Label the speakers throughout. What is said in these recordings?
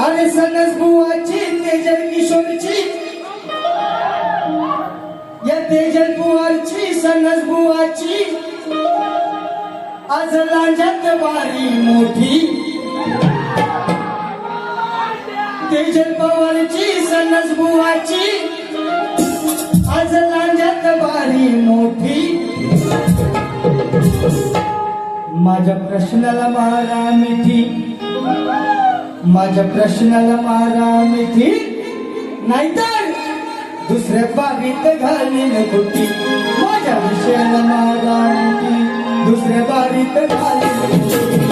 Speaker 1: अरे सनस बुवाची तेजल किशोरची. या तेजल बुवाची सनस बुवाची. आज लांजात बारी मोठी. तेजल पवारची सनस बुवाची. आज लांजात बारी मोठी. माझ्या प्रश्नाला मारा मिठी. माझ्या प्रश्नाला मारा मिठी. नाहीतर दुसऱ्या बागीत घालीन कुटी माझ्या विषयाला मारा मिठी. दुसऱ्या बागीत घालीन कुटी.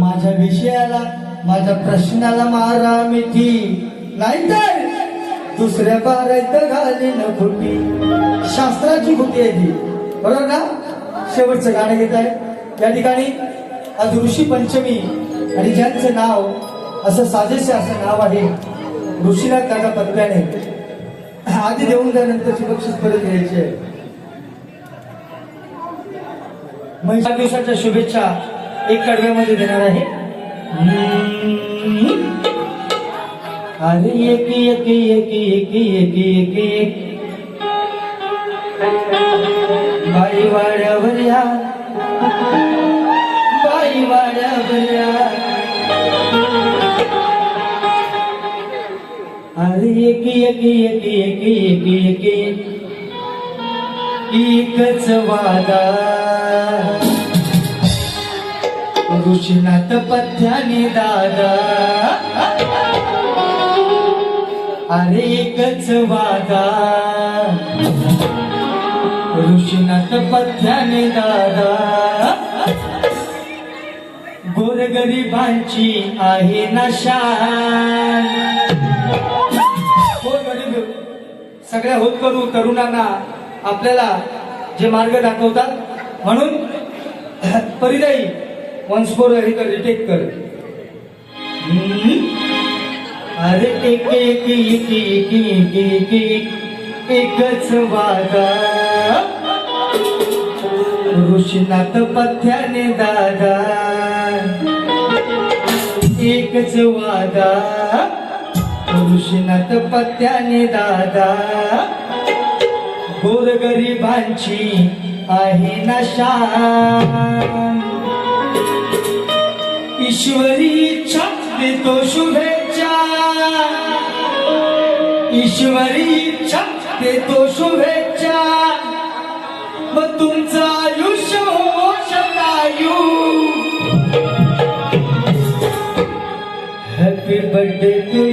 Speaker 1: माझ्या विषयाला माझ्या प्रश्नाला मारा मिठी. नाहीतर दुसऱ्या बारायत घालीन फुटी शास्त्राची खुटी आहे ती. बरोबर ना शेवटचं गाणं घेत आहे. या ठिकाणी आज ऋषी पंचमी आणि ज्यांचं नाव असं साजेसे असं नाव आहे ऋषीला काका पत्र्याने आधी देऊन त्यानंतरची बक्षीस परत घ्यायची आहे. महिला दिवसाच्या शुभेच्छा एक कडव्यामध्ये देणार आहे. अरे एक एक एक एक एक बाई वाड्यावर या. बाई वाड्यावर या. अरे एक एक एक एक एक एक. एकच वादा. ऋषीनाथ पथ्याने दादा. अरे एकच वादा. ऋषीनाथ पथ्याने दादा. गोरगरिबांची आहे ना शान. हो, गोरगरीब सगळ्या होतकरू तरुणांना आपल्याला जे मार्ग दाखवतात म्हणून परिदाई वन्स फोर हे कर रिटेक कर. अरे एक एक एक एक एक एक एक एकच वादा. ऋषीनाथ पथ्याने दादा. एकच वादा. ऋषीनाथ पथ्याने दादा. गोरगरिबांची आहे ईश्वरी इच्छा देतो शुभेच्छा. ईश्वरी इच्छा देतो शुभेच्छा. व तुमचं आयुष्य हो शतायू happy birthday to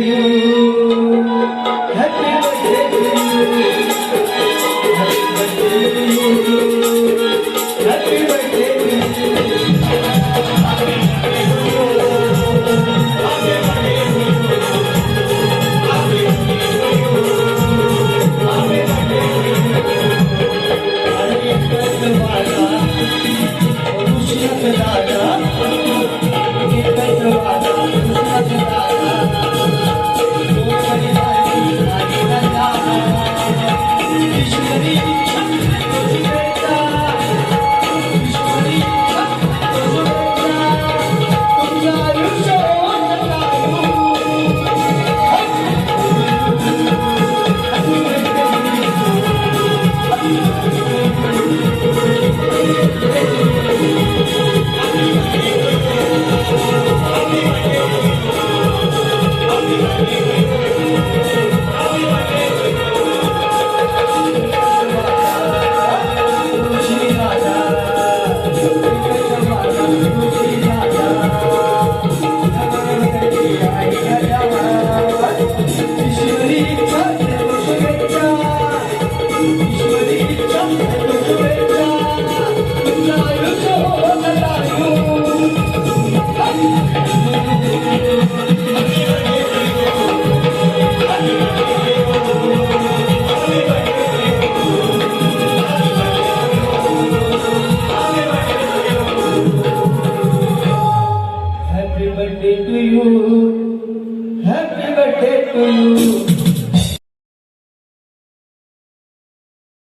Speaker 1: you. Happy birthday to you.